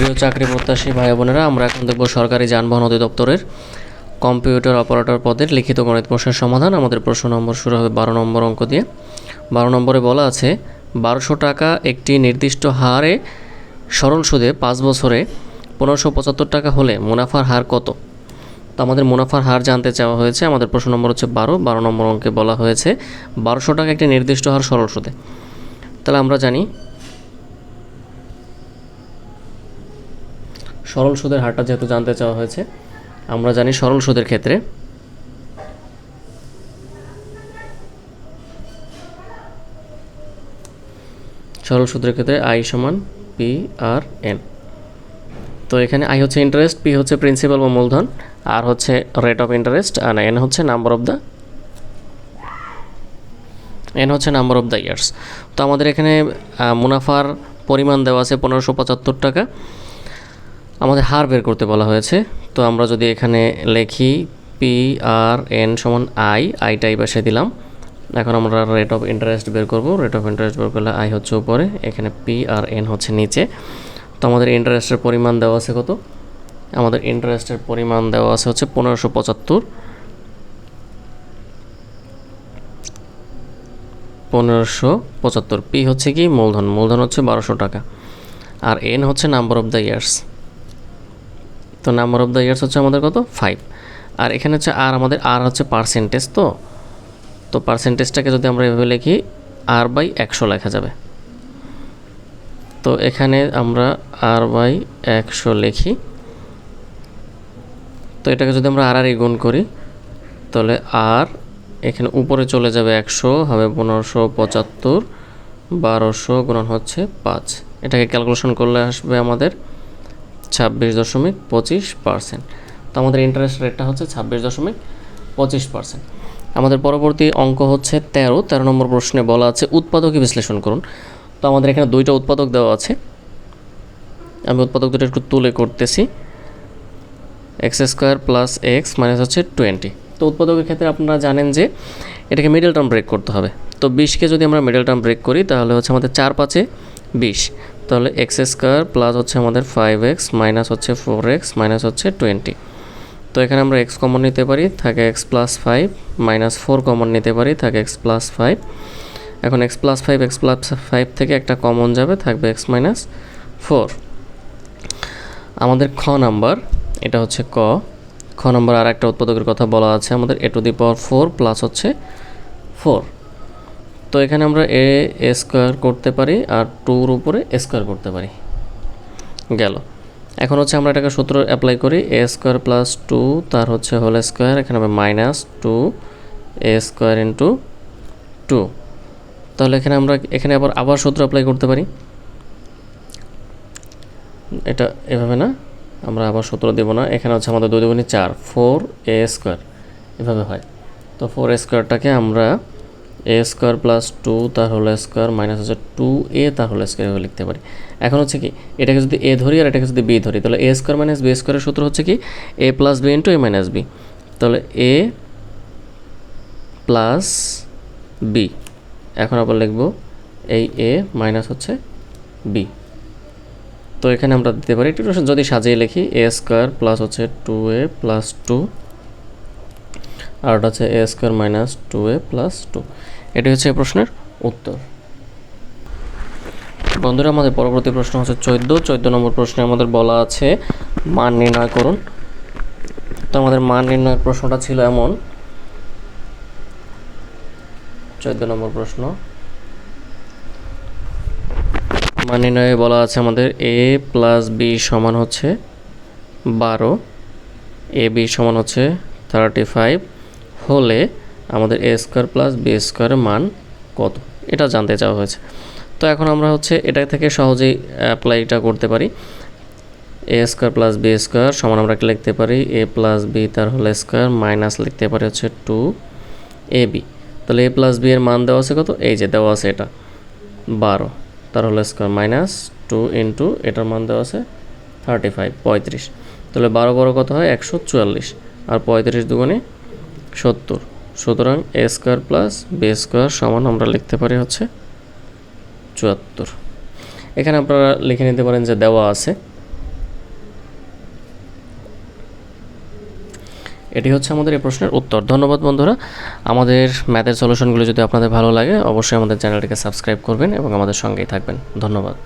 প্রিয় চাকরি প্রত্যাশী ভাই বোনেরা, আমরা এখন দেখব সরকারি যানবাহন অধিদপ্তরের কম্পিউটার অপারেটর পদের লিখিত গণিত প্রশ্নের সমাধান। আমাদের প্রশ্ন নম্বর শুরু হবে বারো নম্বর অঙ্ক দিয়ে। বারো নম্বরে বলা আছে, বারোশো টাকা একটি নির্দিষ্ট হারে সরল সুদে পাঁচ বছরে পনেরোশো পঁচাত্তর টাকা হলে মুনাফার হার কত? তো আমাদের মুনাফার হার জানতে চাওয়া হয়েছে। আমাদের প্রশ্ন নম্বর হচ্ছে বারো। বারো নম্বর অঙ্কে বলা হয়েছে, বারোশো টাকা একটি নির্দিষ্ট হার সরল সুদে। তাহলে আমরা জানি সরল সুদের হারটা যেহেতু জানতে চাওয়া হয়েছে, আমরা জানি সরল সুদের ক্ষেত্রে সরল সুদের ক্ষেত্রে আই সমান পি আর এন তো এখানে আই হচ্ছে ইন্টারেস্ট পি হচ্ছে প্রিন্সিপাল বা মূলধন আর হচ্ছে রেট অফ ইন্টারেস্ট আর এন হচ্ছে নাম্বার অফ দ্য এন হচ্ছে নাম্বার অফ দ্য ইয়ার্স তো আমাদের এখানে মুনাফার পরিমাণ দেওয়া আছে পনেরোশো পঁচাত্তর টাকা। আমাদের হার বের করতে বলা হয়েছে। তো আমরা যদি এখানে লেখি পি আর এন সমান আই আইটা এই পাশে দিলাম। এখন আমরা রেট অফ ইন্টারেস্ট বের করব। রেট অফ ইন্টারেস্ট বের করলে আই হচ্ছে উপরে, এখানে পি আর এন হচ্ছে নিচে। তো আমাদের ইন্টারেস্টের পরিমাণ দেওয়া আছে কত? আমাদের ইন্টারেস্টের পরিমাণ দেওয়া আছে হচ্ছে পনেরোশো পঁচাত্তর। পনেরোশো পঁচাত্তর। পি হচ্ছে কি? মূলধন। মূলধন হচ্ছে বারোশো টাকা। আর এন হচ্ছে নাম্বার অফ দ্য ইয়ার্স তো নাম্বার অফ দ্য ইয়ার্স হচ্ছে আমাদের কত? ফাইভ আর এখানে হচ্ছে আর আমাদের আর হচ্ছে পার্সেন্টেজ তো? তো পার্সেন্টেজটাকে যদি আমরা এভাবে লিখি আর বাই একশো লেখা যাবে। তো এখানে আমরা আর বাই একশো লিখি। তো এটাকে যদি আমরা আর আর গুণ করি, তাহলে আর এখানে উপরে চলে যাবে একশো, হবে পনেরোশো পঁচাত্তর, বারোশো গুণন হচ্ছে পাঁচ। এটাকে ক্যালকুলেশন করলে আসবে আমাদের ছাব্বিশ দশমিক পঁচিশ পার্সেন্ট। তো আমাদের ইন্টারেস্ট রেটটা হচ্ছে ছাব্বিশ দশমিক পঁচিশ পার্সেন্ট। আমাদের পরবর্তী অঙ্ক হচ্ছে তেরো। তেরো নম্বর প্রশ্নে বলা আছে উৎপাদকই বিশ্লেষণ করুন। তো আমাদের এখানে দুইটা উৎপাদক দেওয়া আছে। আমি উৎপাদক দুটো একটু তুলে করতেছি। X square plus x minus হচ্ছে টোয়েন্টি তো উৎপাদকের ক্ষেত্রে আপনারা জানেন যে এটাকে মিডল টার্ম ব্রেক করতে হবে। তো বিশকে যদি আমরা মিডল টার্ম ব্রেক করি, তাহলে হচ্ছে আমাদের চার পাঁচে বিশ। তাহলে এক্স স্কোয়ার প্লাস হচ্ছে আমাদের ফাইভ এক্স মাইনাস হচ্ছে ফোর এক্স মাইনাস হচ্ছে টোয়েন্টি তো এখানে আমরা এক্স কমন নিতে পারি, থাকে x plus five minus four common নিতে পারি, থাকে এক্স প্লাস ফাইভ এখন x plus five x plus five থেকে একটা কমন যাবে, থাকবে এক্স মাইনাস ফোর আমাদের খ নাম্বার এটা হচ্ছে ক। খ নম্বর আর একটা উৎপাদকের কথা বলা আছে, আমাদের a to the power four plus হচ্ছে ফোর তো এখানে আমরা এ স্কোয়ার করতে পারি আর টুর উপরে স্কোয়ার করতে পারি। গেল। এখন হচ্ছে আমরা এটাকে সূত্র অ্যাপ্লাই করি, এ স্কোয়ার প্লাস টু তার হচ্ছে হোল স্কোয়ার, এখানে হবে minus two, a square into two. তাহলে এখানে আমরা, এখানে আবার আবার সূত্র অ্যাপ্লাই করতে পারি। এটা এভাবে না, আমরা আবার সূত্র দেবো না। এখানে হচ্ছে আমাদের দুই দুগুণি চার ফোর এ স্কোয়ার এভাবে হয়। তো ফোর স্কোয়ারটাকে আমরা এ স্কোয়ার প্লাস টু তার হোল স্কোয়ার মাইনাস হচ্ছে টু এ তার হোল স্কোয়ার এভাবে লিখতে পারি। এখন হচ্ছে কি, এটাকে যদি এ ধরি আর এটাকে যদি বি ধরি, তাহলে এ স্কোয়ার মাইনাস বি স্কোয়ারের সূত্র হচ্ছে কি? A plus b into a minus b তাহলে এ প্লাস বি এখন আবার লিখব, এই এ মাইনাস হচ্ছে বি তো এখানে আমরা দিতে পারি, একটু যদি সাজিয়ে লিখি এ স্কোয়ার প্লাস হচ্ছে টু এ প্লাস টু আর ওটা হচ্ছে a square minus two a plus two এটি হচ্ছে প্রশ্নের উত্তর। বন্ধুরা, আমাদের পরবর্তী প্রশ্ন হচ্ছে চোদ্দ। চোদ্দ নম্বর প্রশ্নে আমাদের বলা আছে মান নির্ণয় করুন। তো আমাদের মান নির্ণয়ের প্রশ্নটা ছিল এমন। চোদ্দ নম্বর প্রশ্ন। মান নির্ণয়ে বলা আছে আমাদের এ প্লাস বি সমান হচ্ছে বারো। এ বি সমান হচ্ছে থার্টি ফাইভ হলে আমাদের এ স্কোয়ার প্লাস বি স্কোয়ারের মান কত? এটা জানতে চাওয়া হয়েছে। তো এখন আমরা হচ্ছে এটা থেকে সহজেই অ্যাপ্লাইটা করতে পারি। A square plus b square সমান আমরা লিখতে পারি? এ প্লাস বি তার হোল স্কোয়ার মাইনাস লিখতে পারি হচ্ছে টু এ বি তাহলে এ প্লাস বি এর মান দেওয়া আছে কত? এই যে দেওয়া আছে এটা। বারো। তার whole square minus two into এটার মান দেওয়া আছে থার্টি ফাইভ পঁয়ত্রিশ। তাহলে বারো বড় কত হয়? একশো চুয়াল্লিশ। আর পঁয়ত্রিশ দুগুণে সত্তর। সুতরাং a square plus b square সমান আমরা লিখতে পারি হচ্ছে চুয়াত্তর। এখানে আপনারা লিখে নিতে পারেন যে দেওয়া আছে। এটি হচ্ছে আমাদের এই প্রশ্নের উত্তর। ধন্যবাদ বন্ধুরা। আমাদের ম্যাথের সলিউশনগুলো যদি আপনাদের ভালো লাগে, অবশ্যই আমাদের চ্যানেলটিকে সাবস্ক্রাইব করবেন এবং আমাদের সঙ্গেই থাকবেন। ধন্যবাদ।